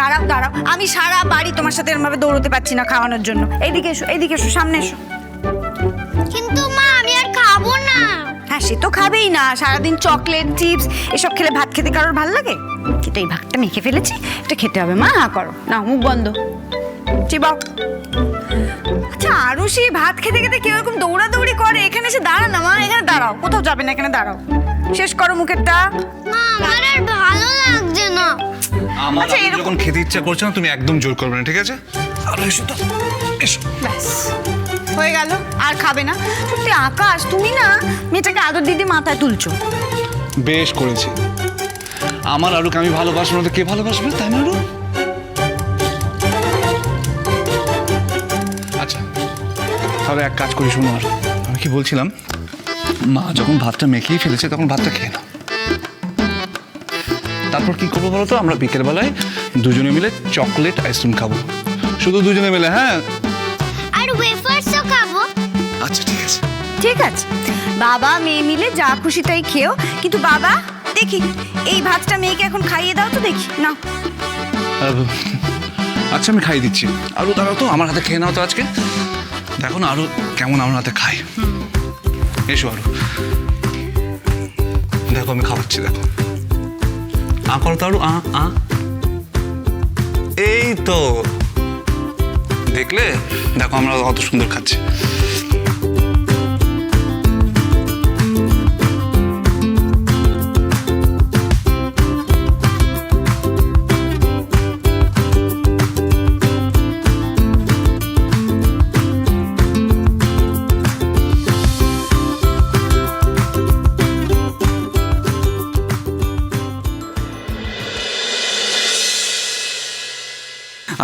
দাঁড়াও দাঁড়াও। আমি সারা বাড়ি তোমার সাথে এরমভাবে দৌড়তে পারছি না খাওয়ানোর জন্য। এইদিকে এসো এইদিকে এসো সামনে এসো। কিন্তু মা আমি আর খাব না। হ্যাঁ সে তো খাবেই না। সারাদিন চকলেট চিপস এসব খেলে ভাত খেতে কারোর ভালো লাগে? কিন্তু এই ভাতটা মেখে ফেলেছি এটা খেতে হবে। মা হা করো। না মুখ বন্ধ। চিবাও। আচ্ছা আরও সেই ভাত খেতে খেতে কেউ এরকম দৌড়াদৌড়ি করে? এখানে এসে দাঁড়া না মা এখানে দাঁড়াও। কোথাও যাবে না এখানে দাঁড়াও। শেষ করো মুখেরটা। মা আমার আর ভালো লাগছে না। আমার আচ্ছা, এরকম- যখন খেতে ইচ্ছা করছে না তুমি একদম জোর করবে না ঠিক আছে? আরও এসো তো এসো। ব্যাস। হয়ে গেল আর খাবে না। সত্যি আকাশ তুমি না মেয়েটাকে আদর দিদি মাথায় তুলছো। বেশ করেছি। আমার আলুকে আমি ভালোবাসবো না তো কে ভালোবাসবে তাই না আলু আচ্ছা তাহলে এক কাজ করি শুনো আর। আমি কি বলছিলাম? মা যখন ভাতটা মেখেই ফেলেছে তখন ভাতটা খেয়ে নাও। তারপর কি করব বলো তো? আমরা বিকেলবেলায় দুজনে মিলে চকলেট আইসক্রিম খাব। শুধু দুজনে মিলে হ্যাঁ? আর ওয়েফার্সও খাব। আচ্ছা ঠিক আছে। ঠিক আছে। বাবা মেয়ে মিলে যা খুশি তাই খেও কিন্তু বাবা দেখি এই ভাতটা মেয়েকে এখন খাইয়ে দাও তো দেখি না আচ্ছা আমি খাইয়ে দিচ্ছি। আরও দাঁড়াও তো আমার হাতে খেয়ে নাও তো আজকে। দেখো না আরও কেমন আমার হাতে খায়। এসো আরও দেখো, আমি খাওয়াচ্ছি, দেখো। আ করো তারু, আ আ। এই তো। দেখলে? দেখো, আমরা অত সুন্দর খাচ্ছি।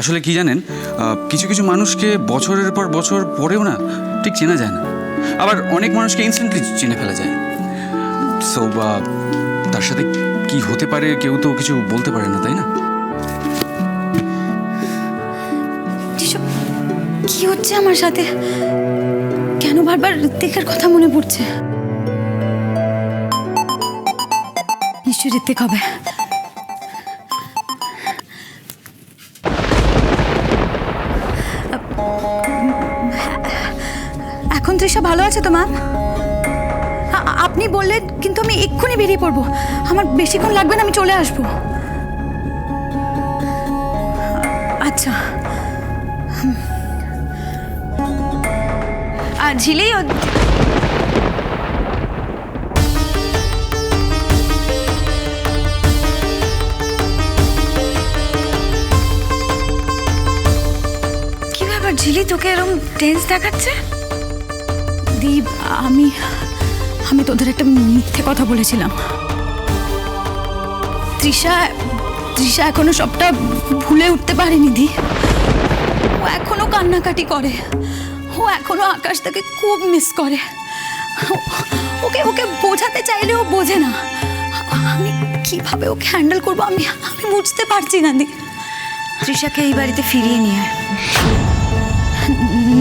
আসলে কি জানেন কিছু কিছু মানুষকে বছরের পর বছর পরেও না ঠিক চেনা যায় না। আবার অনেক মানুষকে ইনস্ট্যান্টলি চিনে ফেলা যায়। সো বা তার সাথে কি হতে পারে কেউ তো কিছু বলতে পারে না, তাই না? কি হচ্ছে আমার সাথে? কেন বারবার ঋত্বিকের কথা মনে পড়ছে? নিশ্চয়ই ঋত্বিক হবে। ভালো আছে তো ম্যাম আপনি বললেন, কিন্তু আমি এক্ষুনি বেরিয়ে পড়ব। আমার বেশিক্ষণ লাগবে না, আমি চলে আসব। আচ্ছা। আর ঝিলি ঝিলি তোকে এরকম টেন্স দেখাচ্ছে? দীপ আমি আমি তোদের একটা মিথ্যে কথা বলেছিলাম। তৃষা তৃষা এখনও সবটা ভুলে উঠতে পারেনি, দি। ও এখনও কান্নাকাটি করে। ও এখনও আকাশ তাকে খুব মিস করে। ওকে ওকে বোঝাতে চাইলে ও বোঝে না। আমি কীভাবে ওকে হ্যান্ডেল করব আমি আমি বুঝতে পারছি না, দি। তৃষাকে এই বাড়িতে ফিরিয়ে নিয়ে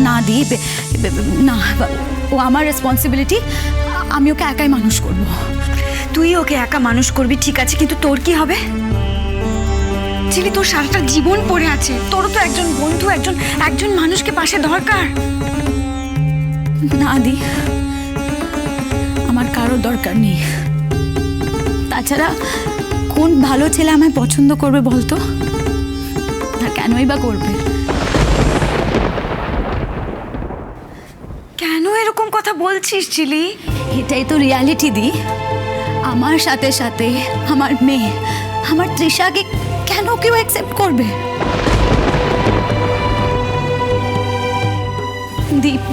না, দি না ও আমার রেসপন্সিবিলিটি আমি ওকে একাই মানুষ করব। তুই ওকে একা মানুষ করবি ঠিক আছে কিন্তু তোর কি হবে? ছিলি তোর সারাটা জীবন পড়ে আছে তোরও তো একজন বন্ধু একজন একজন মানুষকে পাশে দরকার। না দি আমার কারোর দরকার নেই। তাছাড়া কোন ভালো ছেলে আমায় পছন্দ করবে বলতো? আর কেনই বা করবে কেন এরকম কথা বলছিস, চিলি? এটাই তো রিয়ালিটি দি। আমার সাথে সাথে আমার মেয়ে, আমার তৃষাকে কেন কেউ অ্যাকসেপ্ট করবে? দীপ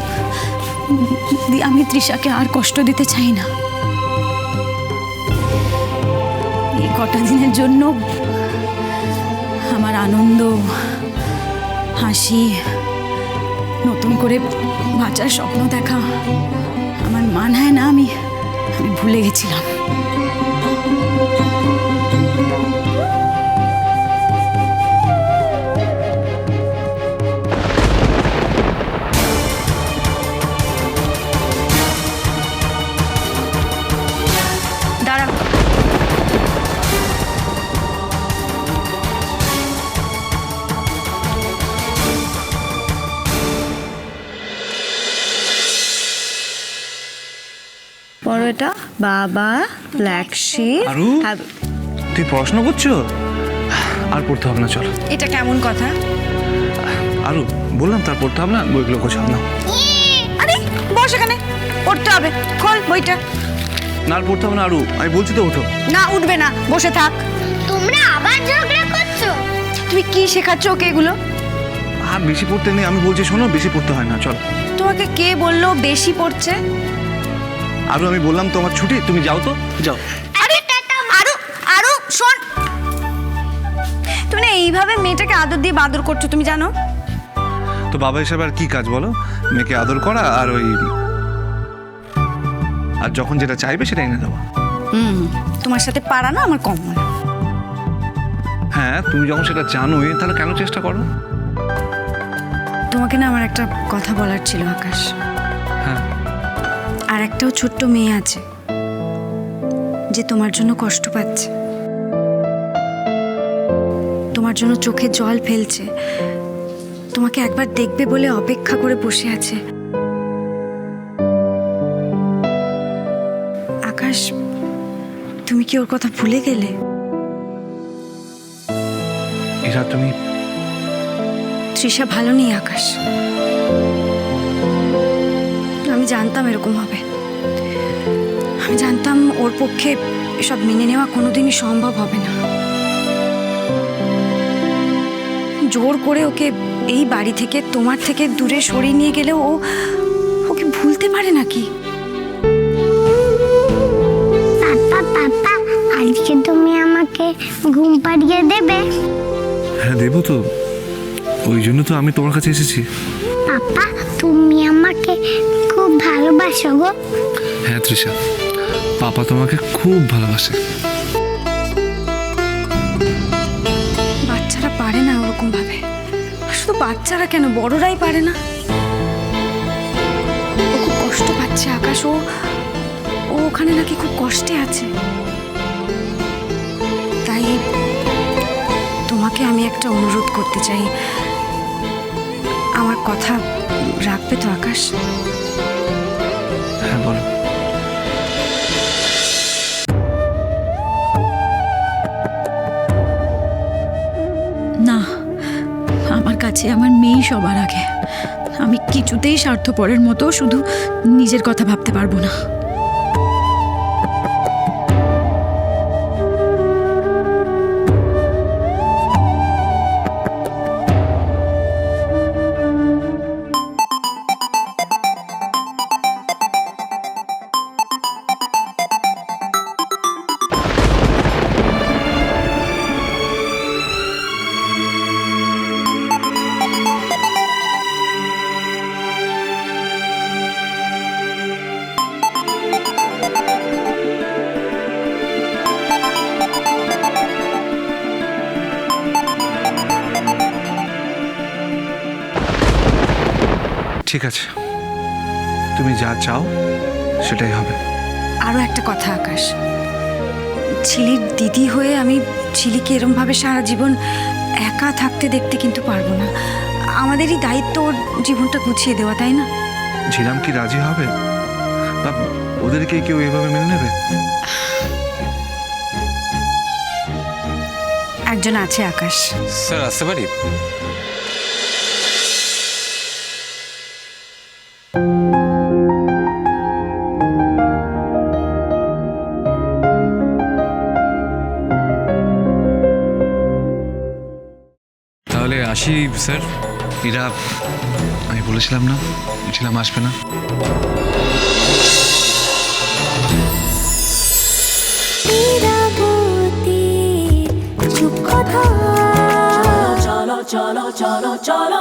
দি আমি তৃষাকে আর কষ্ট দিতে চাই না। এই কটা দিনের জন্য আমার আনন্দ, হাসি নতুন করে বাঁচার স্বপ্ন দেখা। আমার মান হয় না আমি আমি ভুলে গেছিলাম। পড়ো এটা। বাবা ব্ল্যাক শিপ আরু? তুই পড়াশোনা করছ? আর পড়তে হবে না চলো। এটা কেমন কথা? আরু বললাম তার পড়তে হবে না বইগুলো গোছাও না আরে বস এখানে। পড়তে হবে। খোল বইটা। না আর পড়তে হবে না আরু। আমি বলছি তো ওঠো। না উঠবে না। বসে থাক। তোমরা আবার ঝগড়া করছ? তুমি কি শেখাচ্ছ ওকে এগুলো? আর বেশি পড়তে নেই আমি বলছি শোনো বেশি পড়তে হয় না চলো। তোমাকে কে বলল বেশি পড়ছে? আরু আমি বললাম তোমার ছুটি তুমি যাও তো। যাও। আরে আরও আরও শোন। তুমি না এইভাবে মেয়েটাকে আদর দিয়ে বাদর করছ তুমি জানো? তো বাবা হিসাবে আর কি কাজ বলো? মেয়েকে আদর করা আর ওই আর যখন যেটা চাইবে সেটা এনে দেওয়া হুম তোমার সাথে পারা না আমার কম মনে হ্যাঁ তুমি যখন সেটা জানোই তাহলে কেন চেষ্টা করো? তোমাকে না আমার একটা কথা বলার ছিল আকাশ। হ্যাঁ। আর একটাও ছোট্ট মেয়ে আছে যে তোমার জন্য কষ্ট পাচ্ছে। তোমার জন্য চোখে জল ফেলছে। তোমাকে একবার দেখবে বলে অপেক্ষা করে বসে আছে। আকাশ তুমি কি ওর কথা ভুলে গেলে? এরা তুমি? তৃষা ভালো নেই আকাশ। আমি জানতাম এরকম হবে। আমি জানতাম ওর পক্ষে এসব মেনে নেওয়া কোনোদিনই সম্ভব হবে না। জোর করে ওকে এই বাড়ি থেকে তোমার থেকে দূরে সরিয়ে নিয়ে গেলেও ও ওকে ভুলতে পারে নাকি? পাপা পাপা আজকে তুমি আমাকে ঘুম পাড়িয়ে দেবে। হ্যাঁ দেবো তো। ওই জন্য তো আমি তোমার কাছে এসেছি। পাপা তুমি আমাকে খুব ভালোবাসো গো। হ্যাঁ তৃষা। পাপা তোমাকে খুব ভালোবাসে। বাচ্চারা পারে না ওরকম ভাবে শুধু বাচ্চারা কেন? বড়রাই পারে না। ও খুব কষ্ট পাচ্ছে আকাশ। ও ও ওখানে নাকি খুব কষ্টে আছে। তাই তোমাকে আমি একটা অনুরোধ করতে চাই। আমার কথা রাখবে তো আকাশ? হ্যাঁ বলো। কাছে আমার মেয়ে সবার আগে। আমি কিছুতেই স্বার্থপরের মতো শুধু নিজের কথা ভাবতে পারব না। ঠিক আছে। তুমি যা চাও সেটাই হবে। আরও একটা কথা আকাশ। ছিলির দিদি হয়ে আমি ছিলিকে এরমভাবে সারা জীবন একা থাকতে দেখতে কিন্তু পারব না। আমাদেরই দায়িত্ব ওর জীবনটা গুছিয়ে দেওয়া তাই না? ঝিলাম কি রাজি হবে? বা ওদেরকে কেউ এভাবে মেনে নেবে? একজন আছে আকাশ। স্যার আসতে পারি? স্যার। ইরা আমি বলেছিলাম না বলেছিলাম আসবে না। চলো চলো চলো